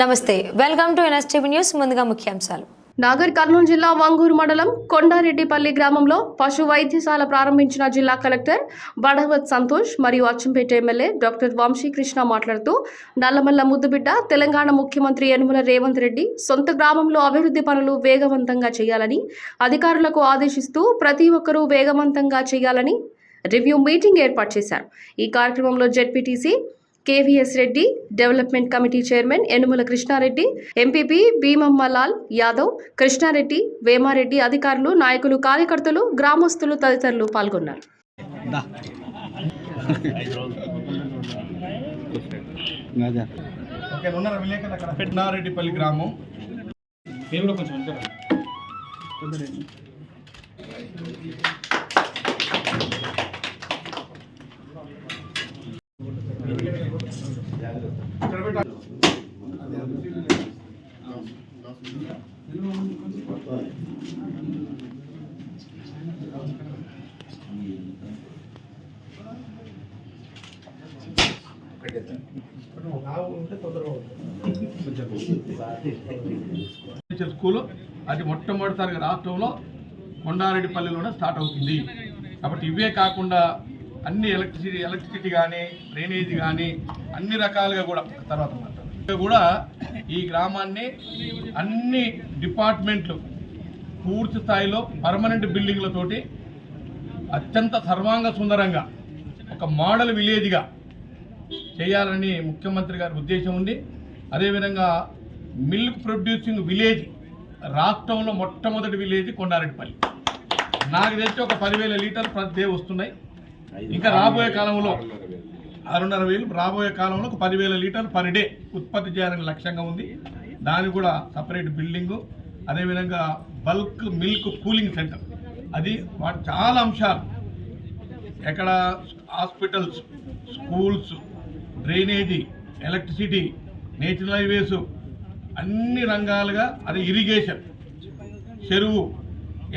నమస్తే welcome to NSTV news ముందుగా ముఖ్యాంశాలు. నాగర్ కర్నూలు జిల్లా వంగూరు మండలం కొండారెడ్డిపల్లి గ్రామంలో పశు వైద్యశాల ప్రారంభించిన జిల్లా కలెక్టర్ బడవత్ సంతోష్ మరియు అచ్చంపేట ఎమ్మెల్యే డాక్టర్ వంశీకృష్ణ మాట్లాడుతూ నల్లమల్ల ముద్దుబిడ్డ తెలంగాణ ముఖ్యమంత్రి యనుమల రేవంత్ రెడ్డి సొంత గ్రామంలో అభివృద్ధి పనులు వేగవంతంగా చేయాలని అధికారులకు ఆదేశిస్తూ ప్రతి ఒక్కరూ వేగవంతంగా చేయాలని రివ్యూ మీటింగ్ ఏర్పాటు చేశారు. ఈ కార్యక్రమంలో ZPTC KVS Reddy development committee chairman Yanamala Krishnareddy MPP Bheemammalal Yadav Krishnareddy Vemareddy అధికారులు నాయకులు కార్యకర్తలు గ్రామస్తులు తదితరులు పాల్గొన్నారు. పెట్టినారెడ్డిపల్లి గ్రామం. మీరు కూడా కొంచెం స్కూలు అది మొట్టమొదటిసారిగా రాష్ట్రంలో కొండారెడ్డిపల్లిలోనే స్టార్ట్ అవుతుంది. కాబట్టి ఇవే కాకుండా అన్ని ఎలక్ట్రిసిటీ ఎలక్ట్రిసిటీ కానీ డ్రైనేజ్ కానీ అన్ని రకాలుగా కూడా తర్వాత కూడా ఈ గ్రామాన్ని అన్ని డిపార్ట్మెంట్లు పూర్తి స్థాయిలో పర్మనెంట్ బిల్డింగ్లతోటి అత్యంత సర్వాంగ సుందరంగా ఒక మోడల్ విలేజ్గా చేయాలని ముఖ్యమంత్రి గారి ఉద్దేశం ఉంది. అదేవిధంగా మిల్క్ ప్రొడ్యూసింగ్ విలేజ్ రాష్ట్రంలో మొట్టమొదటి విలేజ్ కొండారెడ్డిపల్లి. నాకు తెలిసి ఒక పదివేల లీటర్లు ప్రతిదే వస్తున్నాయి. ఇంకా రాబోయే కాలంలో ఆరున్నర వేలు రాబోయే కాలంలో ఒక పదివేల లీటర్లు పర్ డే ఉత్పత్తి చేయాలని లక్ష్యంగా ఉంది. దాని కూడా సపరేట్ బిల్డింగు అదేవిధంగా బల్క్ మిల్క్ కూలింగ్ సెంటర్. అది వాటి చాలా అంశాలు. ఎక్కడ hospitals schools drainage electricity national highways అన్ని రంగాలుగా అది ఇరిగేషన్. చెరువు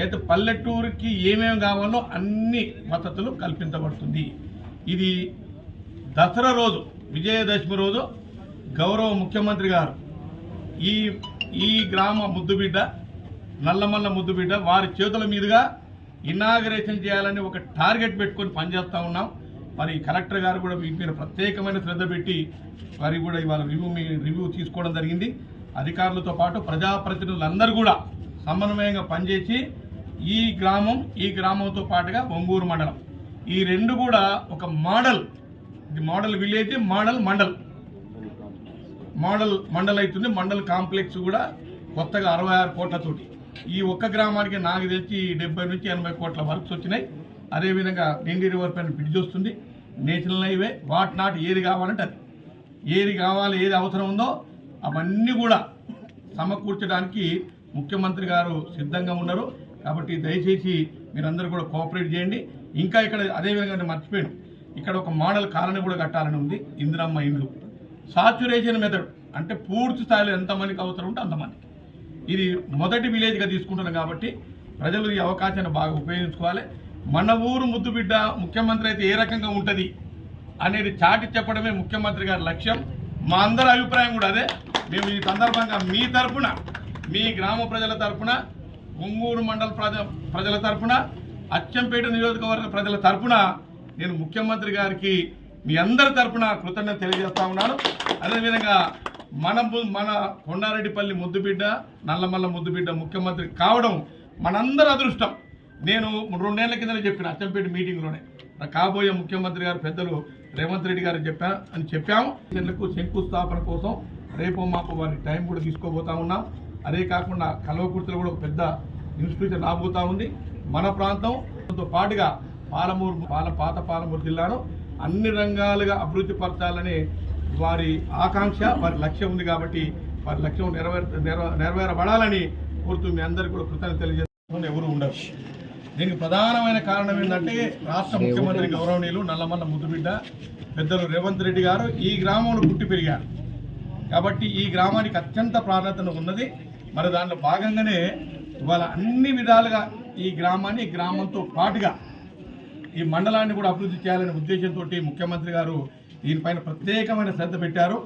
అయితే పల్లెటూరుకి ఏమేమి కావాలో అన్ని మద్దతులు కల్పించబడుతుంది. ఇది దసరా రోజు విజయదశమి రోజు గౌరవ ముఖ్యమంత్రి గారు. ఈ ఈ గ్రామ ముద్దుబిడ్డ నల్లమల్ల ముద్దుబిడ్డ వారి చేతుల మీదుగా ఇనాగరేషన్ చేయాలని ఒక టార్గెట్ పెట్టుకొని పనిచేస్తూ ఉన్నాం. మరి కలెక్టర్ గారు కూడా వీటి మీద ప్రత్యేకమైన శ్రద్ధ పెట్టి మరి కూడా ఇవాళ రివ్యూ మీ రివ్యూ తీసుకోవడం జరిగింది. అధికారులతో పాటు ప్రజాప్రతినిధులందరూ కూడా సమన్వయంగా పనిచేసి ఈ గ్రామం ఈ గ్రామంతో పాటుగా ఒంగూరు మండలం. ఈ రెండు కూడా ఒక మోడల్ ఇది model village model mandal. Model mandal అవుతుంది. మండల్ కాంప్లెక్స్ కూడా కొత్తగా అరవై ఆరు కోట్లతోటి. ఈ ఒక్క గ్రామానికి నాకు తెచ్చి డెబ్బై నుంచి ఎనభై కోట్ల వర్క్స్ వచ్చినాయి. అదేవిధంగా నిండి రివర్ పైన బ్రిడ్జ్ వస్తుంది. నేషనల్ హైవే వాట్ నాట్ ఏది కావాలంటే అది ఏది కావాలి ఏది అవసరం ఉందో అవన్నీ కూడా సమకూర్చడానికి ముఖ్యమంత్రి గారు సిద్ధంగా ఉన్నారు. కాబట్టి దయచేసి మీరందరూ కూడా కోఆపరేట్ చేయండి. ఇంకా ఇక్కడ అదేవిధంగా మర్చిపోయాను. ఇక్కడ ఒక మోడల్ కాలనీ కూడా కట్టాలని ఉంది. ఇందిరమ్మ ఇండ్లు సాచురేషన్ మెథడ్ అంటే పూర్తి స్థాయిలో ఎంతమందికి అవసరం ఉంటే అంతమందికి. ఇది మొదటి విలేజ్గా తీసుకుంటున్నాం కాబట్టి ప్రజలు ఈ అవకాశాన్ని బాగా ఉపయోగించుకోవాలి. మన ఊరు ముద్దుబిడ్డ ముఖ్యమంత్రి అయితే ఏ రకంగా ఉంటుంది అనేది చాటి చెప్పడమే ముఖ్యమంత్రి గారి లక్ష్యం. మా అందరి అభిప్రాయం కూడా అదే. మేము ఈ సందర్భంగా మీ తరఫున మీ గ్రామ ప్రజల తరఫున ఒంగూరు మండల ప్రజ ప్రజల తరఫున అచ్చంపేట నియోజకవర్గ ప్రజల తరఫున నేను ముఖ్యమంత్రి గారికి మీ అందరి తరఫున కృతజ్ఞత తెలియజేస్తా ఉన్నాను. అదేవిధంగా మన ము- మన కొండారెడ్డిపల్లి ముద్దుబిడ్డ నల్లమల్ల ముద్దుబిడ్డ ముఖ్యమంత్రి కావడం మనందరి అదృష్టం. నేను రెండేళ్ళ కింద చెప్పిన అచ్చంపేట మీటింగ్లోనే కాబోయే ముఖ్యమంత్రి గారు పెద్దలు రేవంత్ రెడ్డి గారు చెప్పా అని చెప్పాము. చెట్లకు శంకుస్థాపన కోసం రేపు మాకు వారి టైం కూడా తీసుకోబోతా ఉన్నాం. అదే కాకుండా కల్వకుర్తిలో కూడా ఒక పెద్ద ఇన్స్టిట్యూషన్ రాబోతా ఉంది. మన ప్రాంతంతో పాటుగా పాలమూరు పాల పాత పాలమూరు జిల్లాను అన్ని రంగాలుగా అభివృద్ధి పరచాలని వారి ఆకాంక్ష వారి లక్ష్యం ఉంది కాబట్టి వారి లక్ష్యం నెరవేర నెరవేరబడాలని కోరుతూ మీ అందరికీ కూడా కృతజ్ఞత తెలియజేస్తున్న ఎవరు ఉండరు. దీనికి ప్రధానమైన కారణం ఏంటంటే రాష్ట్ర ముఖ్యమంత్రి గౌరవనీయులు నల్లమల్ల ముద్దుబిడ్డ పెద్దలు రేవంత్ రెడ్డి గారు ఈ గ్రామంలో పుట్టి పెరిగారు. కాబట్టి ఈ గ్రామానికి అత్యంత ప్రాధాన్యత ఉన్నది. మరి దాంట్లో భాగంగానే ఇవాళ అన్ని విధాలుగా ఈ గ్రామాన్ని గ్రామంతో పాటుగా ఈ మండలాన్ని కూడా అభివృద్ధి చేయాలనే ఉద్దేశంతో ముఖ్యమంత్రి గారు దీనిపైన ప్రత్యేకమైన శ్రద్ధ పెట్టారు.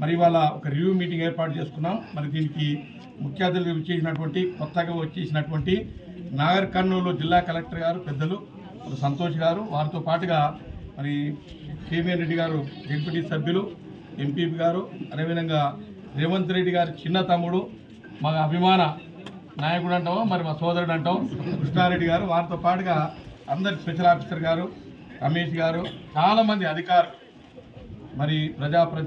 మరి ఇవాళ ఒక రివ్యూ మీటింగ్ ఏర్పాటు చేసుకున్నాం. మరి దీనికి ముఖ్య అతిథులుగా వచ్చేసినటువంటి కొత్తగా వచ్చేసినటువంటి నాగర్ కర్నూలు జిల్లా కలెక్టర్ గారు పెద్దలు సంతోష్ గారు వారితో పాటుగా మరి కేవీఎన్ రెడ్డి గారు డిప్యూటీ సభ్యులు ఎంపీపీ గారు అదేవిధంగా రేవంత్ రెడ్డి గారి చిన్న తమ్ముడు మా అభిమాన నాయకుడు అంటాం మరి మా సోదరుడు అంటాం కృష్ణారెడ్డి గారు వారితో పాటుగా అందరి స్పెషల్ ఆఫీసర్ గారు రమేష్ గారు చాలామంది అధికారులు మరి ప్రజాప్రతి